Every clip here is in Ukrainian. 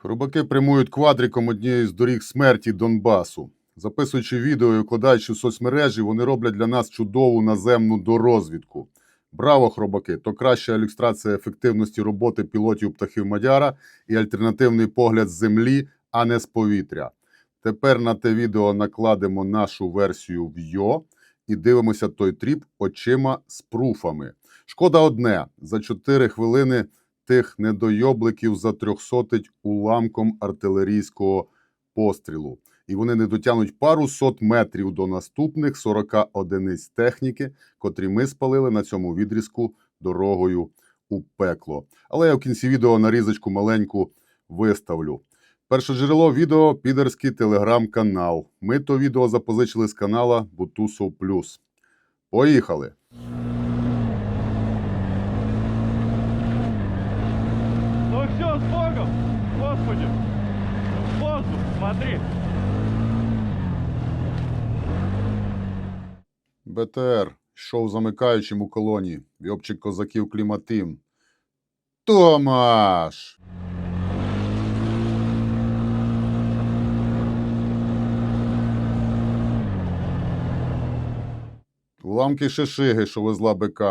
Хробаки прямують квадриком однієї з доріг смерті Донбасу. Записуючи відео і вкладаючи в соцмережі, вони роблять для нас чудову наземну дорозвідку. Браво, хробаки! То краща ілюстрація ефективності роботи пілотів птахів Мадяра і альтернативний погляд з землі, а не з повітря. Тепер на те відео накладемо нашу версію в Йо і дивимося той тріп очима з пруфами. Шкода одне: за 4 хвилини тих недойобликів затрьохсотить уламком артилерійського пострілу. І вони не дотягнуть пару сот метрів до наступних 40 одиниць техніки, котрі ми спалили на цьому відрізку дорогою у пекло. Але я в кінці відео нарізочку маленьку виставлю. Перше джерело відео підерський телеграм-канал. Ми то відео запозичили з канала Бутусов Плюс. Поїхали! Ну все, с Богом! Господи! В воздух, смотри! БТР йшов замикаючим у колоні. Вьобчик козаків Кліматим. Томаш! Уламки шишиги, що везла БК.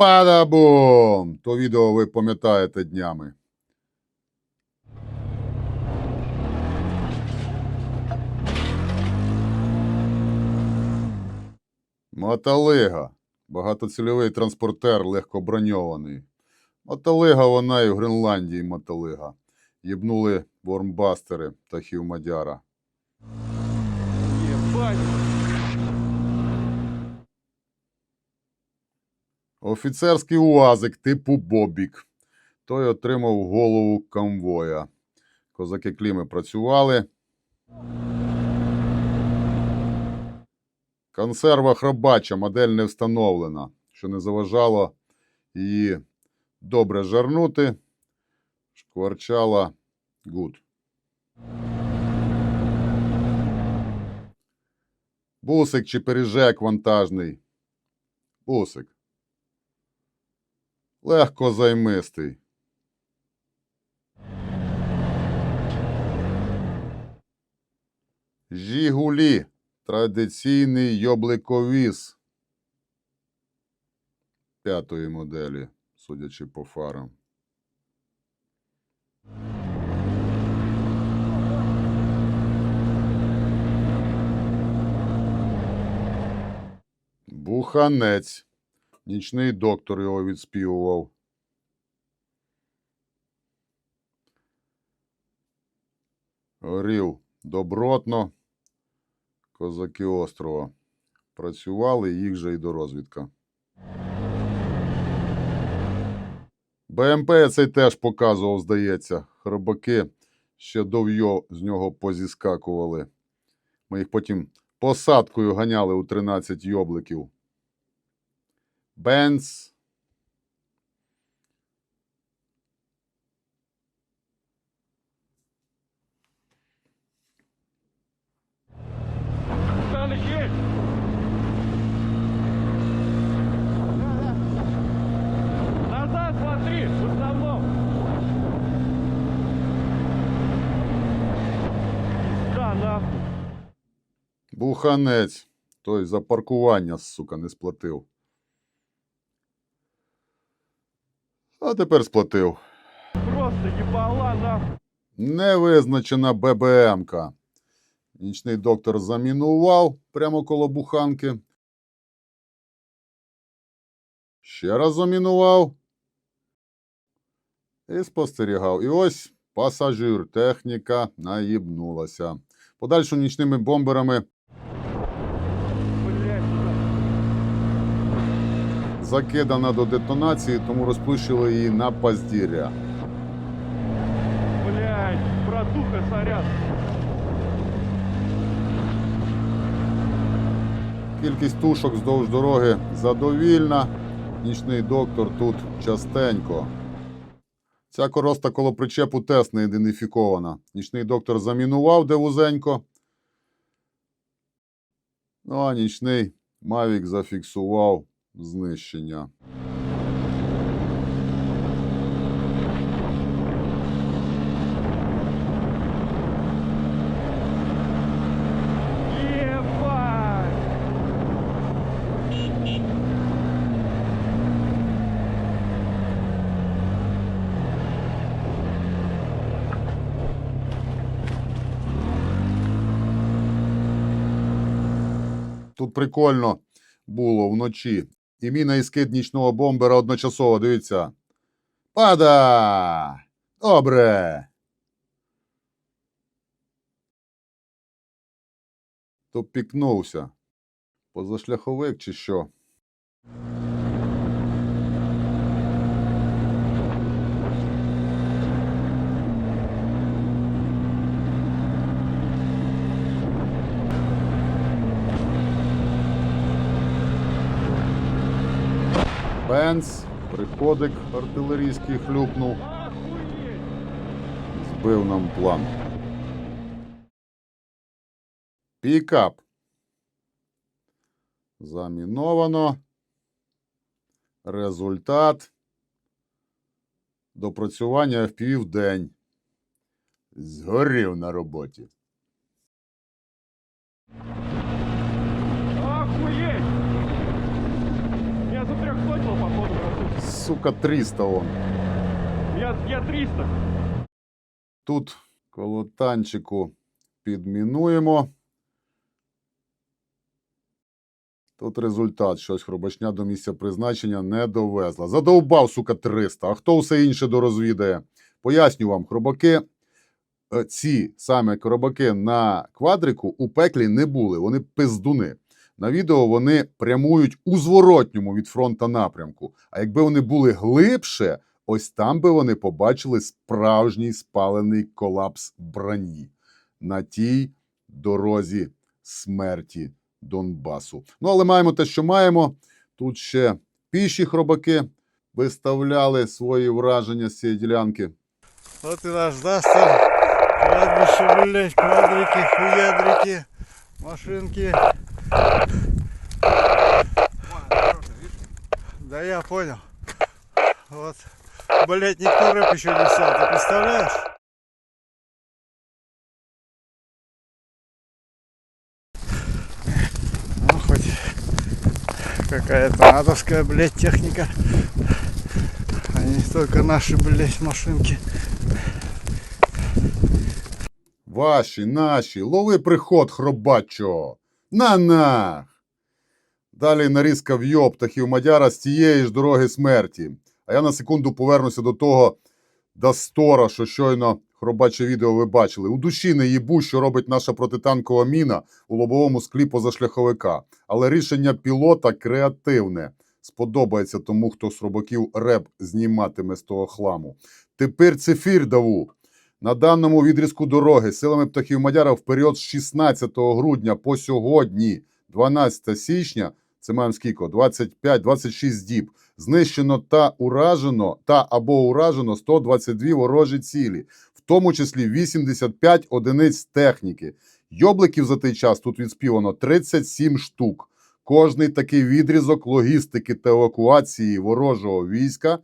Падабум! То відео ви пам'ятаєте днями. Мотолига. Багатоцільовий транспортер легкоброньований. Мотолига вона і в Гренландії мотолига. Єбнули вормбастери птахів Мадяра. Офіцерський уазик типу Бобік. Той отримав голову конвоя. Козаки Кліми працювали. Консерва хробача, модель не встановлена, що не заважало її добре жарнути. Шкварчала гуд. Бусик чи пиріжек вантажний. Бусик. Легко займистий. Жігулі. Традиційний йобликовіз. П'ятої моделі, судячи по фарам. Буханець. Нічний доктор його відспівував. Горів добротно. Козаки острова. Працювали, їх же й до розвідка. БМП цей теж показував, здається. Хробаки ще дов'йо з нього позіскакували. Ми їх потім посадкою ганяли у 13 йобликів. Нахуй! Буханець. Той за паркування, сука, не сплатив. А тепер сплатив. Просто ебала нахуй! Невизначена ББМка. Нічний доктор замінував прямо коло буханки. Ще раз замінував. І спостерігав. І ось пасажир, техніка наїбнулася. Подальшу нічними бомберами Блять, закидана до детонації, тому розплющили її на паздір'я. блять, братуха, сорян! Кількість тушок вздовж дороги задовільна. Нічний доктор тут частенько. Ця короста коло причепу тест не ідентифікована. Нічний доктор замінував де вузенько. Ну а нічний Мавік зафіксував знищення. Тут прикольно було вночі і міна і скид нічного бомбера одночасово, дивіться. Пада! Добре. То пікнувся. Позашляховик чи що? Бенц, приходик артилерійський хлюпнув, збив нам план. Пікап. Заміновано. Результат. Допрацювання FPV в день. Згорів на роботі. Сука, 300 он. Я, я 300. Тут коло танчику підмінуємо. Тут результат. Щось хробачня до місця призначення не довезла. Задовбав, сука, 300. А хто все інше дорозвідає? Поясню вам, хробаки, е, ці саме хробаки на квадрику у пеклі не були. Вони пиздуни. На відео вони прямують у зворотньому від фронта напрямку. А якби вони були глибше, ось там би вони побачили справжній спалений колапс броні на тій дорозі смерті Донбасу. Ну, але маємо те, що маємо. Тут ще піші хробаки виставляли свої враження з цієї ділянки. Вот и наш Дастер. Кладбище, блядь, квадрики, хуядрики, машинки. Да я понял. Вот. Блять, никто рэп еще не снял, ты представляешь? Ну, хоть какая-то натовская, блядь, техника. А не только наши, блядь, машинки. Ваші, наші, лови приход, хробачо! На нах! Далі нарізка вйоб птахів Мадяра з тієї ж дороги смерті. А я на секунду повернуся до того Дастора, що щойно хробаче відео ви бачили. У душі не їбу, що робить наша протитанкова міна у лобовому склі позашляховика. Але рішення пілота креативне. Сподобається тому, хто з робоків реп зніматиме з того хламу. Тепер цифір даву. На даному відрізку дороги силами птахів Мадяра в період з 16 грудня по сьогодні, 12 січня, це маємо скільки? 25-26 діб. Знищено та уражено та або уражено 122 ворожі цілі, в тому числі 85 одиниць техніки. Йобликів за той час тут відспівано 37 штук. Кожний такий відрізок логістики та евакуації ворожого війська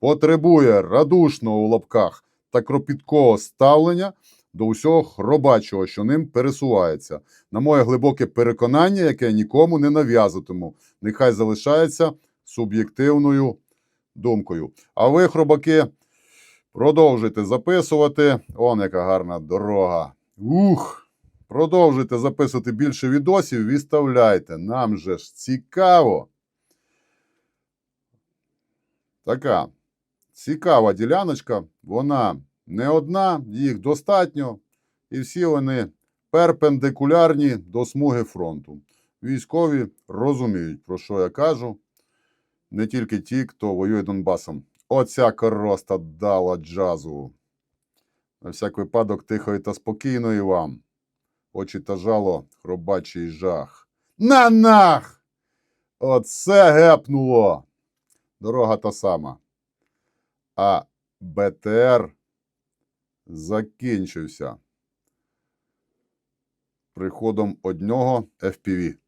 потребує радушного у лапках та кропіткого ставлення до усього хробачого, що ним пересувається. На моє глибоке переконання, яке я нікому не нав'язуватиму, нехай залишається суб'єктивною думкою. А ви, хробаки, продовжуйте записувати. Он яка гарна дорога. Ух! Продовжуйте записувати більше відосів, відставляйте. Нам же ж цікаво. Така цікава діляночка. Вона не одна, їх достатньо, і всі вони перпендикулярні до смуги фронту. Військові розуміють, про що я кажу. Не тільки ті, хто воює Донбасом. Оця короста дала джазу. На всяк випадок тихої та спокійної вам. Очі та жало, хробачий жах. На нах! Оце гепнуло! Дорога та сама. А БТР закінчився приходом одного FPV.